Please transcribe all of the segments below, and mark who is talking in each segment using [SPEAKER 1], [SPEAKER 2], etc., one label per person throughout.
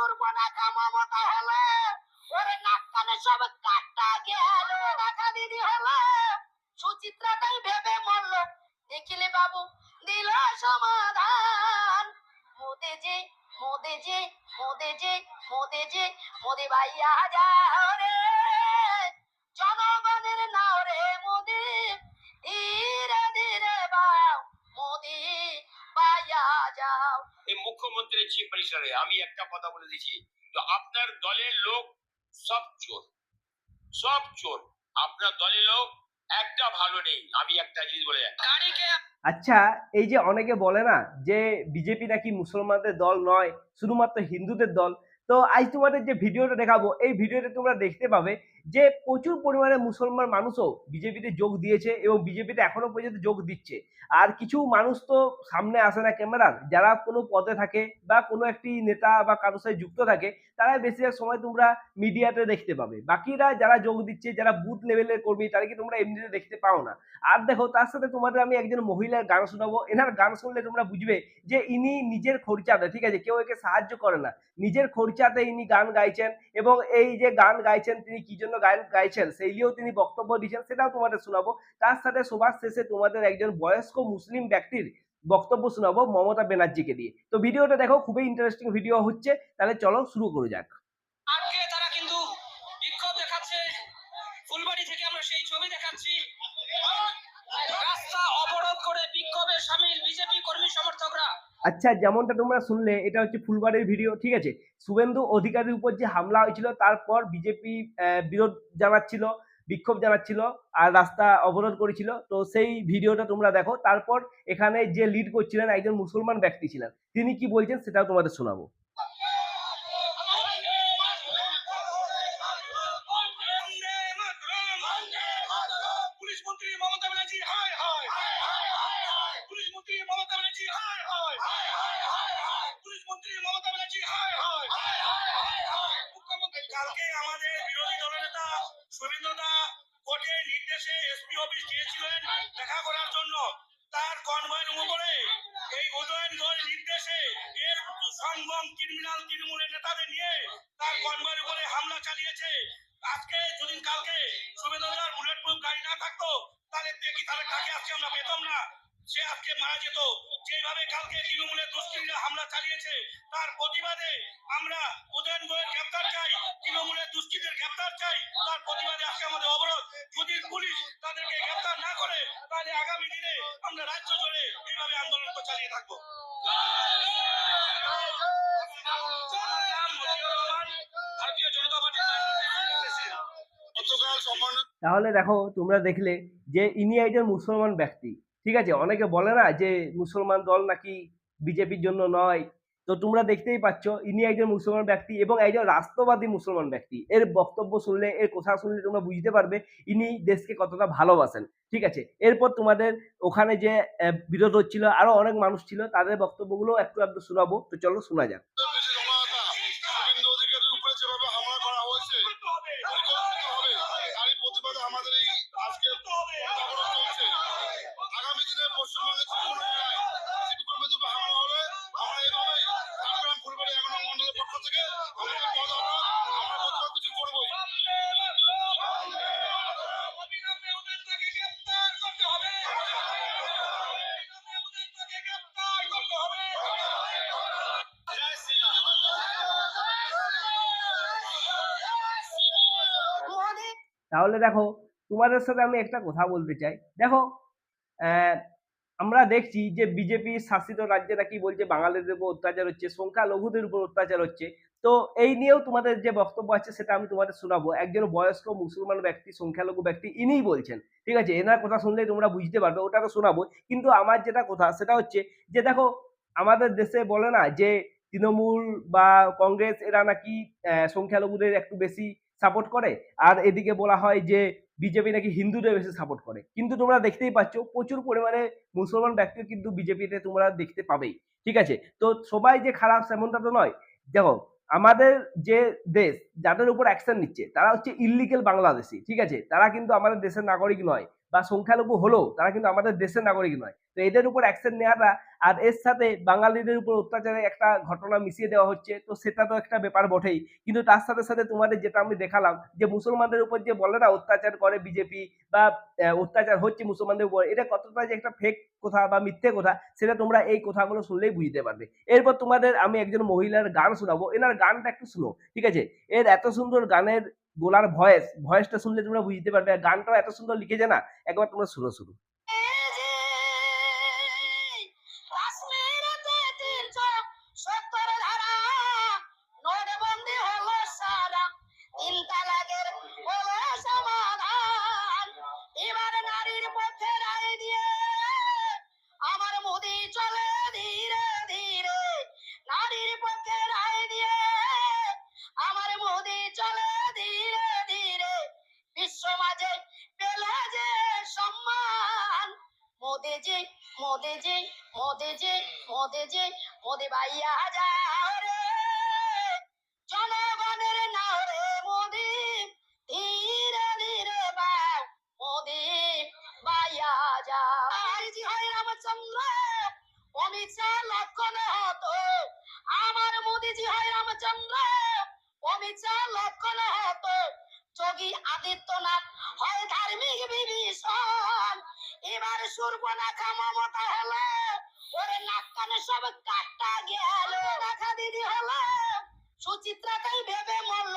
[SPEAKER 1] সুরবনা কামাবো তাহলে ওরে নাক কানে সব কাটা গেল রাখা দিদি হলো। সুচিত্রা তাই ভেবে মরল। দেখিলে বাবু, দিল সমাধান। মোদে যে মোদে যে মোদে যে মোদে যে, মোদে ভাইয়া যাও রে।
[SPEAKER 2] এই মুখ্যমন্ত্রীর চিফ মিনিস্টারে আমি একটা কথা বলে দিচ্ছি। তো আপনার দলের লোক সব চোর। সব চোর। আপনার দলের লোক একটা ভালো নেই। আমি একটা জিনিস বলে যাই
[SPEAKER 3] আচ্ছা এই যে অনেকে বলে না যে বিজেপি নাকি মুসলমানদের দল নয় শুধুমাত্র হিন্দুদের দল তো আজ তোমাদের যে ভিডিওটা দেখাবো, এই ভিডিওতে তোমরা দেখতে পাবে যে প্রচুর পরিমাণে মুসলমান মানুষও বিজেপিতে যোগ দিয়েছে এবং বিজেপিতে এখনও পর্যন্ত যোগ দিচ্ছে। আর কিছু মানুষ তো সামনে আসে না ক্যামেরার যারা কোনো পদে থাকে বা কোনো একটি নেতা বা কারোর সাথে যুক্ত থাকে তারাই বেশিরভাগ সময় তোমরা মিডিয়াতে দেখতে পাবে। বাকিরা যারা যোগ দিচ্ছে, যারা বুথ লেভেলের কর্মী তাদেরকে তোমরা এমনিতে দেখতে পাও না? আর দেখো, তার সাথে তোমাদের আমি একজন মহিলার গান শোনাবো। এনার গান শুনলে তোমরা বুঝবে যে ইনি নিজের খরচাতে ঠিক আছে? কেউ একে সাহায্য করে না। নিজের খরচাতে ইনি গান গাইছেন এবং এই যে গান গাইছেন, তিনি কি জন্য গান গাইছেন সেই নিয়েও তিনি বক্তব্য দিয়েছেন সেটাও তোমাদের শোনাবো। তার সাথে সবার শেষে তোমাদের একজন বয়স্ক মুসলিম ব্যক্তির বক্তব্য শোনাবো মমতা ব্যানার্জিকে দিয়ে। তো ভিডিওটা দেখো, খুবই ইন্টারেস্টিং ভিডিও হচ্ছে। তাহলে চলো শুরু করে যাক
[SPEAKER 4] আজকে তারা কিন্তু বিক্ষোভ দেখাচ্ছে ফুলবাড়ি থেকে আমরা সেই ছবি দেখাচ্ছি রাস্তা অবরোধ করে বিক্ষোভে সামিল বিজেপি কর্মী সমর্থকরা
[SPEAKER 3] আচ্ছা যেমনটা তোমরা শুনলে, এটা হচ্ছে ফুলবাড়ির ভিডিও, ঠিক আছে? শুভেন্দু অধিকারীর উপর যে হামলা হয়েছিল, তারপর বিজেপি বিরোধ জানাচ্ছিল, বিক্ষোভ জানাচ্ছিল আর রাস্তা অবরোধ করেছিল। তো সেই ভিডিওটা তোমরা দেখো। তারপর এখানে যে লিড করছিলেন একজন মুসলমান ব্যক্তি ছিলেন, তিনি কি বলছেন সেটাও তোমাদের শোনাবো
[SPEAKER 4] বন্দে মাতরম! পুলিশ মন্ত্রী মমতা ব্যানার্জি হায় হায় পুলিশ মন্ত্রী মমতা ব্যানার্জি হায় হায় পুলিশ মন্ত্রী মমতা ব্যানার্জি হায় হায় মুখ্যমন্ত্রী কালকে আমাদের বিরোধী দলনেতা শুভেন্দু দা কোর্টের নির্দেশে এসপি অফিস গিয়েছিলেন দেখা করার জন্য। তার কনভয়ের উপরে এই উদয়নগড় নির্দেশে এর সংগম ক্রিমিনাল তৃণমূলের নেতাদের নিয়ে তার কনভয়ের উপরে হামলা চালিয়েছে আজকে যদি কালকে শুভেন্দুদার বুলেট প্রুফ গাড়ি না থাকতো তাহলে দেখি তাহলে কাকে আজকে আমরা পেতাম না সে আজকে মারা যেত যেভাবে কালকে তৃণমূলের দুষ্কৃতীরা হামলা চালিয়েছে। তার প্রতিবাদে আমরা উদয়নগড়ের গ্রেপ্তার চাই তৃণমূলের দুষ্কৃতের গ্রেপ্তার চাই। তার প্রতিবাদে আজকে আমাদের অবরোধ। যদি পুলিশ তাদেরকে গ্রেপ্তার না করে তাহলে আগামী দিনে আমরা রাজ্য জুড়ে এইভাবে আন্দোলন তো চালিয়ে থাকব।
[SPEAKER 3] তাহলে দেখো তোমরা দেখলে যে ইনি একজন মুসলমান ব্যক্তি। ঠিক আছে? অনেকে বলে না যে মুসলমান দল নাকি বিজেপির জন্য নয়। তো তোমরা দেখতেই পাচ্ছ, ইনি একজন মুসলমান ব্যক্তি এবং একজন রাষ্ট্রবাদী মুসলমান ব্যক্তি। এর বক্তব্য শুনলে, এর কথা শুনলে তোমরা বুঝতে পারবে ইনি দেশকে কতটা ভালোবাসেন। ঠিক আছে? এরপর তোমাদের ওখানে যে বিরোধ হচ্ছিল, আরও অনেক মানুষ ছিল, তাদের বক্তব্যগুলো একটু একটু শোনাবো। তো চলো শোনা যাক
[SPEAKER 5] শুভেন্দু অধিকারীর উপরে যেভাবে হামলা করা হয়েছে পরিকল্পিত হবে তারই প্রতিবাদে আমাদের এই আজকে অবরোধ চলছে আগামী দিনে পশ্চিমবঙ্গের যে কোনো জেলায় সিপি কর্মীদের উপর হামলা হলে আমরা এইভাবেই ঝাড়গ্রাম ফুলবাড়ি এক নং মন্ডলের পক্ষ থেকে আমাদের পদ অবরোধ আমরা প্রতিবাদ কিছু করবোই
[SPEAKER 4] অবিলম্বে ওদেরকে গ্রেপ্তার করতে হবে অবিলম্বে ওদেরকে গ্রেপ্তার করতে হবে জয় শ্রীরাম
[SPEAKER 1] মোদি
[SPEAKER 3] তাহলে দেখো তোমাদের সাথে আমি একটা কথা বলতে চাই। দেখো আমরা দেখছি যে বিজেপি শাসিত রাজ্যে নাকি বলছে? বাঙালিদের উপর অত্যাচার হচ্ছে, সংখ্যালঘুদের উপর অত্যাচার হচ্ছে। তো এই নিয়েও তোমাদের যে বক্তব্য আছে সেটা আমি তোমাদের শোনাবো। একজন বয়স্ক মুসলমান ব্যক্তি, সংখ্যালঘু ব্যক্তি, ইনিই বলছেন, ঠিক আছে? এনার কথা শুনলেই তোমরা বুঝতে পারবে ওটা তো শোনাবো। কিন্তু আমার যেটা কথা সেটা হচ্ছে যে দেখো, আমাদের দেশে বলে না যে তৃণমূল বা কংগ্রেস এরা নাকি সংখ্যালঘুদের একটু বেশি সাপোর্ট করে। আর এদিকে বলা হয় যে বিজেপি নাকি হিন্দুদের বেশি সাপোর্ট করে। কিন্তু তোমরা দেখতেই পাচ্ছ, প্রচুর পরিমাণে মুসলমান ব্যক্তিও কিন্তু বিজেপিতে তোমরা দেখতে পাবেই। ঠিক আছে? তো সবাই যে খারাপ, সেমনটা তো নয়। দেখো, আমাদের যে দেশ, যাদের উপর অ্যাকশন নিচ্ছে, তারা হচ্ছে ইলিগেল বাংলাদেশি। ঠিক আছে? তারা কিন্তু আমাদের দেশের নাগরিক নয়। বা সংখ্যালঘু হলেও তারা কিন্তু আমাদের দেশের নাগরিক নয়। তো এদের উপর অ্যাকশন নেওয়াটা আর এর সাথে বাঙালিদের উপর অত্যাচারের একটা ঘটনা মিশিয়ে দেওয়া হচ্ছে, তো সেটা তো একটা ব্যাপার বটেই। কিন্তু তার সাথে সাথে তোমাদের যেটা আমি দেখালাম যে মুসলমানদের উপর যে বলে না অত্যাচার করে বিজেপি বা অত্যাচার হচ্ছে মুসলমানদের উপর, এটা কতটা যে একটা ফেক কথা বা মিথ্যে কথা, সেটা তোমরা এই কথাগুলো শুনলেই বুঝতে পারবে। এরপর তোমাদের আমি একজন মহিলার গান শোনাবো। এনার গানটা একটু শুনো ঠিক আছে? এর এত সুন্দর গানের গোলার ভয়েস, ভয়েসটা শুনলে তোমরা বুঝতে পারবে। গানটাও এত সুন্দর লিখেছে না, একবার তোমরা শুরু
[SPEAKER 1] শুরু মোদিজি মোদিজি মোদিজি মোদি ভাইয়া যাও রে। জনগণের নাও রে মোদি, ধীরে ধীরে বাও মোদি ভাইয়া যাও আইজি হয় রামচন্দ্র? অমিত শাহ লক্ষণ হতো। আমার মোদিজি হয় রামচন্দ্র। অমিত লক্ষণ হতো। যোগী আদিত্যনাথ হয় ধার্মিক বিভীষণ। এবার সুর্পনাখা মমতা সব কাটা গেল। রাখা দিদি হলো, সুচিত্রাটাই ভেবে মরল।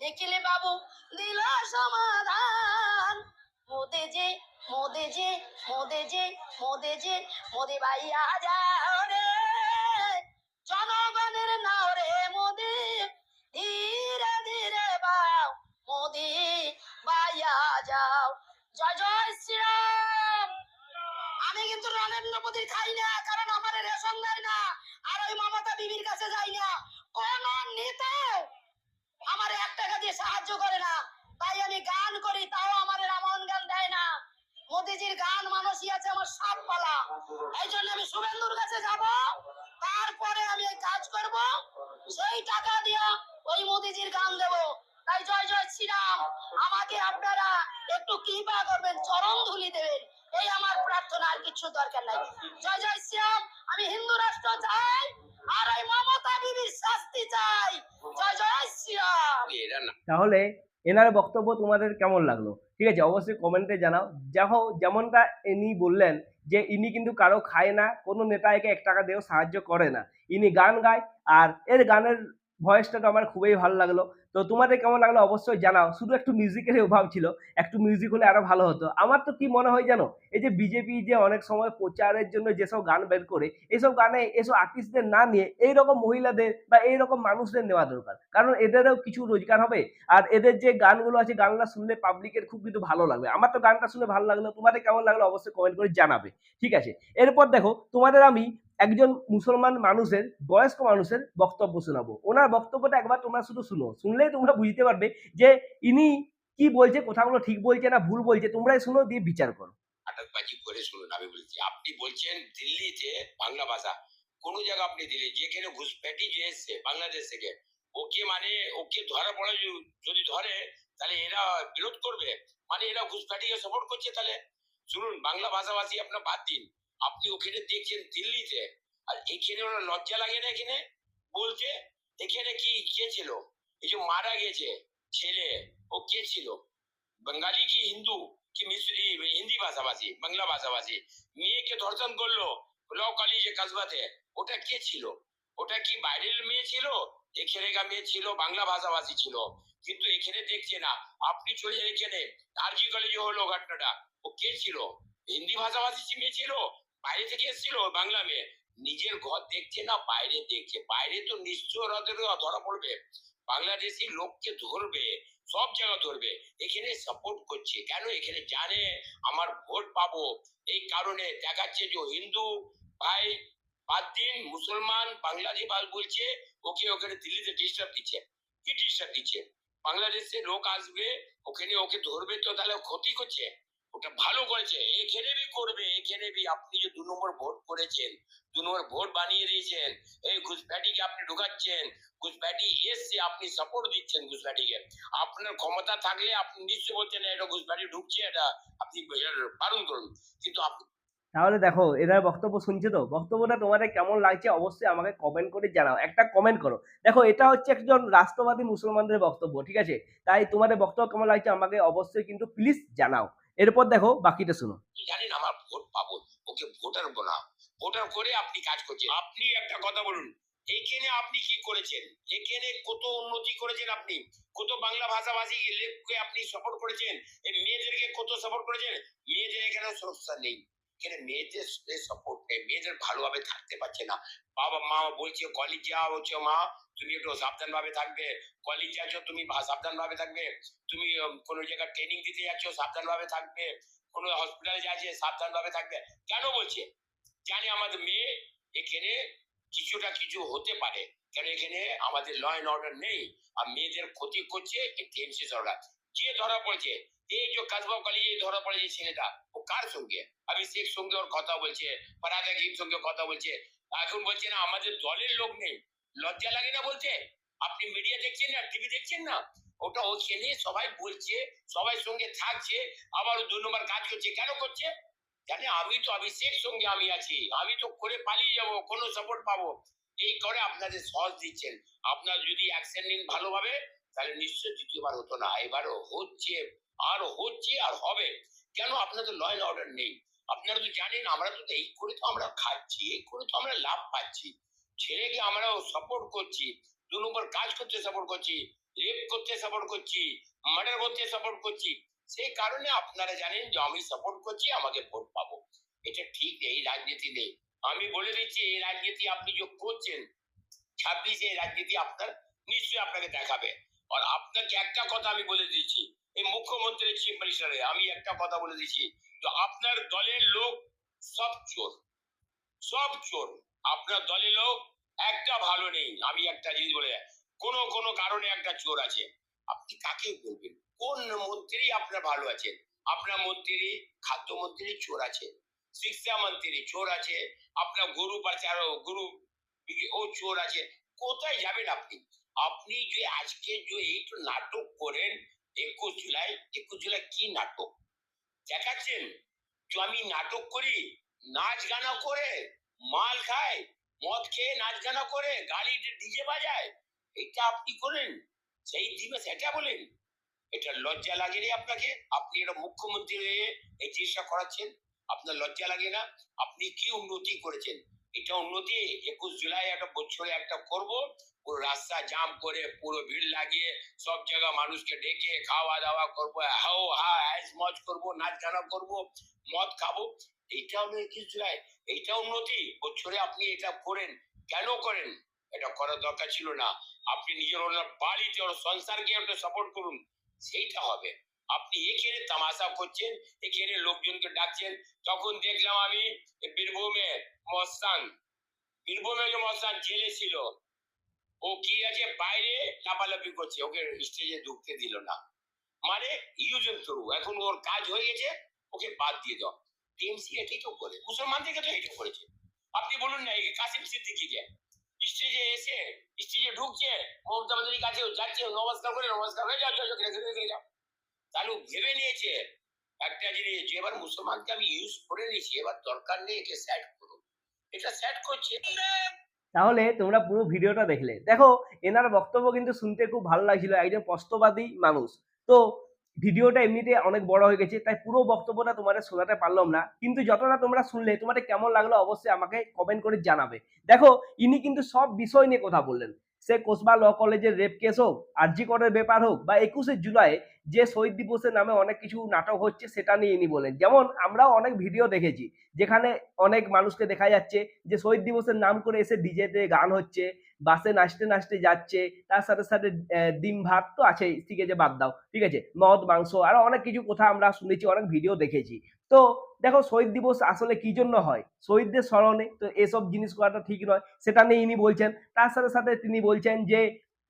[SPEAKER 1] দেখিলে বাবু, দিল সমাধান। মোদে যে মোদে যে মোদে যে মোদে যে, মোদে রে জনগণের মোদীর খাই না, কারণ আমার রেশন দেয় না। আর ওই মমতা বিবির কাছে যাই না। কোন নেতা আমার এক টাকা দিয়ে সাহায্য করে না। তাই আমি গান করি, তাও আমার রামন গান দেয় না। মোদিজির গান মানসই আছে আমার সাত পালা এই জন্য আমি শুভেন্দুর কাছে যাব। তারপরে আমি এই কাজ করব। সেই টাকা দিয়া ওই মোদিজির গান দেব। তাই জয় জয় শ্রীরাম। আমাকে আপনারা একটু কৃপা করবেন চরম ধুলি দেবেন। এই আমার প্রার্থনা আর কিছু দরকার নাই। জয় জয় শ্রীরাম আমি হিন্দু রাষ্ট্র চাই আর ওই মমতা বিবির শাস্তি চাই। জয় জয় শ্রীরাম।
[SPEAKER 3] তাহলে এনার বক্তব্য তোমাদের কেমন লাগল? ঠিক আছে অবশ্যই কমেন্টে জানাও। যাহো যেমনটা ইনি বললেন যে ইনি কিন্তু কারও খায় না কোনো নেতা একে এক টাকা দিয়েও সাহায্য করে না। ইনি গান গায় আর এর গানের ভয়েসটা তো আমার খুবই ভালো লাগল। তো তোমাদের কেমন লাগল অবশ্যই জানাও। শুধু একটু মিউজিকের অভাব ছিল, একটু মিউজিক হলে আরও ভালো হতো। আমার তো কি মনে হয় জানো, এই যে বিজেপি যে অনেক সময় প্রচারের জন্য যেসব গান বের করে, এসব গানে এসব আর্টিস্টদের না নিয়ে এইরকম মহিলাদের বা এইরকম মানুষদের নেওয়া দরকার। কারণ এদেরও কিছু রোজগার হবে। আর এদের যে গানগুলো আছে, গানগুলো শুনলে পাবলিকের খুব কিন্তু ভালো লাগবে। আমার তো গানটা শুনে ভালো লাগল। তোমাদের কেমন লাগল অবশ্যই কমেন্ট করে জানাবে। ঠিক আছে? এরপর দেখো, তোমাদের আমি একজন মুসলমান মানুষের, বয়স্ক মানুষের বক্তব্য শোনাবো। ওনার বক্তব্যটা একবার তোমরা শুধু শুনো। শুনলেই তোমরা বুঝতে পারবে যে ইনি কি বলছে, কথাগুলো ঠিক বলছে না ভুল বলছে, তোমরাই শুনো, দিয়ে বিচার করো।
[SPEAKER 2] করে শুনুন, আমি বলছি, আপনি বলছেন দিল্লিতে বাংলা ভাষা, কোন জায়গা আপনি দিল্লি, যেখানে ঘুষপেটি যে এসছে বাংলাদেশ থেকে, ওকে মানে ওকে ধরা পড়ে যদি- ধরে, তাহলে এরা বিরোধ করবে? মানে এরা ঘুষপেটিকে সাপোর্ট করছে তাহলে? শুনুন, বাংলা ভাষাভাষী আপনার বাদ দিন। আপনি ওখানে দেখছেন দিল্লিতে। আর এখানে ওরা লজ্জা লাগে না এখানে? বলতে এখানে কি, কে ছিল? এই যে মারা গেছে, ছেলে। ও কে ছিল? বাঙালি কি হিন্দু? কি মিশ্রি, হিন্দি ভাষাভাষী, বাংলা ভাষাভাষী? মেয়েকে ধর্ষণ করল। ল কলেজে কাসবাতে। ওটা কে ছিল? ওটা কি বাইরের মেয়ে ছিল? এখানেকার মেয়ে ছিল, বাংলা ভাষাভাষী ছিল। কিন্তু এখানে দেখছে না। আপনি চলে যান এখানে আরজি কলেজে হলো ঘটনাটা? ও কে ছিল? হিন্দি ভাষাভাষী মেয়ে ছিল বাইরে থেকে এসেছিল বাংলা মেয়ে। নিজের ঘর দেখছে না, বাইরে দেখছে। বাইরে তো নিশ্চয় ধরা পড়বে। বাংলাদেশি লোককে ধরবে, সব জায়গা ধরবে। এখানে সাপোর্ট করছে। কেন এখানে জানে? আমার ভোট পাবো। এই কারণে দেখাচ্ছে যে হিন্দু। ভাই, বাদ দিন, মুসলমান, বাংলাদেশি বাল বলছে, ওকে ওখানে দিল্লিতে ডিস্টার্ব দিচ্ছে। কি ডিস্টার্ব দিচ্ছে? বাংলাদেশে লোক আসবে, ওখানে ওকে ধরবে তো তাহলে ক্ষতি করছে? ওটা ভালো করেছে। এখানে বি করবে এখানে বি আপনি যে দু নম্বর ভোট করেছেন, দু নম্বর ভোট বানিয়ে দিয়েছেন, এই ঘুষপ্যাটিকে আপনি ঢুকাচ্ছেন ঘুষপ্যাটি এসছে, আপনি সাপোর্ট দিচ্ছেন ঘুষপ্যাটিকে আপনার ক্ষমতা থাকলে আপনি নিশ্চয় বলছেন, এটা ঘুষপ্যাটি ঢুকছে, এটা আপনি বারণ করুন। কিন্তু আপনি
[SPEAKER 3] তাহলে দেখো এনার বক্তব্য শুনছে তো? বক্তব্যটা তোমাদের কেমন লাগছে অবশ্যই আমাকে কমেন্ট করে জানাও। একটা কমেন্ট করো। দেখো, এটা হচ্ছে একজন রাষ্ট্রবাদী মুসলমানদের বক্তব্য, ঠিক আছে? তাই তোমাদের বক্তব্য কেমন লাগছে আমাকে অবশ্যই কিন্তু প্লিজ জানাও। এরপর দেখো বাকিটা শুনো।
[SPEAKER 2] জানেন আমার ভোট পাবো। ওকে ভোটার না। ভোটার করে আপনি কাজ করছেন। আপনি একটা কথা বলুন, এখানে আপনি কি করেছেন? এখানে কত উন্নতি করেছেন আপনি? কত বাংলা ভাষাভাষী লোককে আপনি সাপোর্ট করেছেন? মেয়েদেরকে কত সাপোর্ট করেছেন? মেয়েদের এখানে সুরক্ষা নেই। এখানে মেয়েদের সাপোর্ট নেই, মেয়েদের ভালোভাবে থাকতে পারছে না। বাবা, মা বলছে কলেজ যাওয়া হচ্ছে মা, তুমি একটু সাবধান ভাবে থাকবে। কলেজ যাচ্ছ তুমি সাবধান ভাবে থাকবে। তুমি কোনো জায়গায় ট্রেনিং দিতে যাচ্ছ সাবধান ভাবে থাকবে। কোনো হসপিটালে যাচ্ছে সাবধান ভাবে থাকবে। কেন বলছে? জানে আমাদের মেয়ে এখানে কিছুটা কিছু হতে পারে। কেন এখানে আমাদের ল অ্যান্ড অর্ডার নেই? আর মেয়েদের ক্ষতি করছে এই টিএমসি সরকার। যে ধরা পড়েছে, এই যে কাজবাব কলেজে ধরা পড়েছে ছেলেটা, ও কার সঙ্গে? অভিষেক সঙ্গে ওর কথা বলছে পরাগাজির সঙ্গে কথা বলছে। এখন বলছে না, আমাদের দলের লোক নেই। লজ্জা লাগে না বলতে আপনি মিডিয়া দেখছেন না টিভি দেখছেন না? ওটা ওখানে সবাই বলছে, সবাই সঙ্গে থাকছে, আবার দু নম্বর কাজ করছে। কেন করছে? জানে, আমি তো অভিষেক সঙ্গে আমি আছি। আমি তো করে পালিয়ে যাব, কোনো সাপোর্ট পাবো। এই করে আপনাদের সহজ দিচ্ছেন। আপনার যদি অ্যাকশন নিন ভালোভাবে, তাহলে নিশ্চয় দ্বিতীয়বার হতো না। এবারও হচ্ছে, আর হচ্ছে, আর হবে। কেন? আপনাদের ল অর্ডার নেই। আপনারা তো জানেন, আমরা তো এই করে তো আমরা খাচ্ছি, এই করে তো আমরা লাভ পাচ্ছি। ছেলেকে আমরা সাপোর্ট করছি, দু নম্বর কাজ করতে সাপোর্ট করছি রেপ করতে সাপোর্ট করছি মার্ডার করতে সাপোর্ট করছি। সেই কারণে আপনারা জানেন যে আমি সাপোর্ট করছি, আমাকে ভোট পাবো। এটা ঠিক এই রাজনীতি নেই আমি বলে দিচ্ছি, এই রাজনীতি আপনি যে করছেন, ছাব্বিশে এই রাজনীতি আপনার, নিশ্চয়ই আপনাকে দেখাবে। আর আপনাকে একটা কথা আমি বলে দিচ্ছি, এই মুখ্যমন্ত্রী চিফ মিনিস্টারে আমি একটা কথা বলে দিচ্ছি তো আপনার দলের লোক সব চোর। সব চোর। আপনার দলের লোক একটা ভালো নেই, আমি একটা জিনিস বলে কোন কোন কারণে একটা চোর আছে। আপনি কাকে বলবেন? কোন মন্ত্রী আপনার ভালো আছেন আপনার মন্ত্রী খাদ্যমন্ত্রী চোর আছে। শিক্ষা মন্ত্রী চোর আছে। আপনার গরু পাচার, গরু ও চোর আছে। কোথায় যাবেন আপনি? আপনি যে আজকে যে একটু নাটক করেন, একুশ জুলাই একুশ জুলাই কি নাটক? দেখাচ্ছেন। যে আমি নাটক করি, নাচ গানা করে, মাল খায় মদ খেয়ে নাচ গানা করে, গাড়ি ডিজে বাজায়, এটা আপনি করেন, সেই দিনে সেটা বলেন। এটা লজ্জা লাগে রে আপনাকে? আপনি এটা মুখ্যমন্ত্রী হয়ে এই চিকিৎসা করাচ্ছেন? আপনার লজ্জা লাগে না? আপনি কি উন্নতি করেছেন? এটা উন্নতি, একুশ জুলাই একটা বছরে একটা করব, পুরো রাস্তা জাম করে, পুরো ভিড় লাগিয়ে, সব জায়গা মানুষকে ডেকে খাওয়া দাওয়া করব হাও হা অ্যাজ মজ করব নাচ গানা করব, মদ খাব এইটা হলো একুশ জুলাই এইটা উন্নতি বছরে আপনি এটা করেন, কেন করেন? এটা করার দরকার ছিল না। আপনি নিজের ওনার বাড়িতে, ওর সংসারকে একটা সাপোর্ট করুন, সেইটা হবে। আপনি এখানে তামাশা করছেন, এখানে লোকজনকে ডাকছেন, তখন দেখলাম আমি বীরভূমে মস্তান বীরভূমে যে মস্তান জেলে ছিল, ও কি আছে, বাইরে লাফালাফি করছে, ওকে স্টেজে ঢুকতে দিল না। মানে ইউজ থ্রু এখন ওর কাজ হয়ে গেছে ওকে বাদ দিয়ে দাও। টিএমসি এটাই তো করে মুসলমান থেকে তো এটা করেছে। আপনি বলুন না কাসিম সিদ্দিকিকে স্টেজে এসে স্টেজে ঢুকছে মমতা কাছে যাচ্ছে নমস্কার করে নমস্কার যাও যাও, তাহলে ভেবে নিয়েছে একটা জিনিস যে এবার মুসলমানকে আমি ইউজ করে নিয়েছি এবার দরকার নেই একে করো এটা স্যাড করছে।
[SPEAKER 3] তাহলে তোমরা পুরো ভিডিওটা দেখলে। দেখো এনার বক্তব্য কিন্তু শুনতে খুব ভালো লাগছিল একজন স্পষ্টবাদী মানুষ। তো ভিডিওটা এমনিতে অনেক বড় হয়ে গেছে, তাই পুরো বক্তব্যটা তোমাদের শোনাতে পারলাম না। কিন্তু যতটা তোমরা শুনলে, তোমাদের কেমন লাগল অবশ্যই আমাকে কমেন্ট করে জানাবে। দেখো, ইনি কিন্তু সব বিষয় নিয়ে কথা বললেন। সে কোসবা ল কলেজের রেপ কেস হোক, আরজি করের ব্যাপার হোক, বা একুশে জুলাই যে শহীদ দিবসের নামে অনেক কিছু নাটক হচ্ছে, সেটা নিয়ে ইনি বলেন যেমন আমরাও অনেক ভিডিও দেখেছি, যেখানে অনেক মানুষকে দেখা যাচ্ছে যে শহীদ দিবসের নাম করে এসে ডিজেতে গান হচ্ছে বাসে নাচতে নাচতে যাচ্ছে, তার সাথে সাথে ডিম ভাত তো আছেই, ঠিক আছে, বাদ দাও, ঠিক আছে, মদ, মাংস, আরও অনেক কিছু কথা আমরা শুনেছি, অনেক ভিডিও দেখেছি। তো দেখো শহীদ দিবস আসলে কি জন্য হয়? শহীদদের স্মরণে তো এসব জিনিস করাটা ঠিক নয়, সেটা নিয়ে ইনি বলছেন, তার সাথে সাথে তিনি বলছেন যে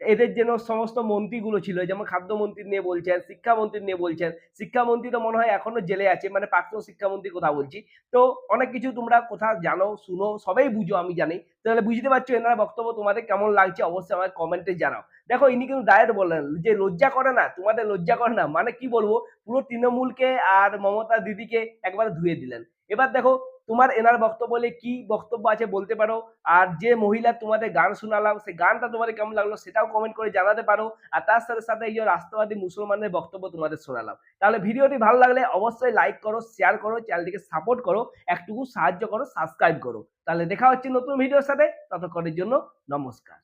[SPEAKER 3] এদের যেন সমস্ত মন্ত্রীগুলো ছিল, যেমন খাদ্যমন্ত্রী নিয়ে বলছেন, শিক্ষামন্ত্রী নিয়ে বলছেন, শিক্ষামন্ত্রী তো মনে হয় এখনও জেলে আছে মানে প্রাক্তন শিক্ষামন্ত্রী কথা বলছি। তো অনেক কিছু তোমরা কথা জানো, শুনো, সবাই বুঝো আমি জানি। তাহলে বুঝতে পারছ এনারা বক্তব্য তোমাদের কেমন লাগছে, অবশ্যই আমার কমেন্টে জানাও। দেখো, ইনি কিন্তু ডায়েট বললেন যে, লজ্জা করে না, তোমাদের লজ্জা করে না মানে কি বলব, পুরো তৃণমূলকে আর মমতা দিদিকে একবার ধুয়ে দিলেন। এবার দেখো, তোমার এনার বক্তব্য কি বক্তব্য আছে বলতে পারো, আর যে মহিলা তোমাদের গান শোনালাম, সেই গানটা তোমাদের কেমন লাগল সেটাও কমেন্ট করে জানাতে পারো, আর তার সাথে সাথে এই যে রাষ্ট্রবাদী মুসলমানদের বক্তব্য তোমাদের শোনালাম। তাহলে ভিডিওটি ভালো লাগলে অবশ্যই লাইক করো শেয়ার করো চ্যানেলটিকে সাপোর্ট করো, একটুকু সাহায্য করো সাবস্ক্রাইব করো। তাহলে দেখা হচ্ছে নতুন ভিডিওর সাথে, ততক্ষণের জন্য নমস্কার।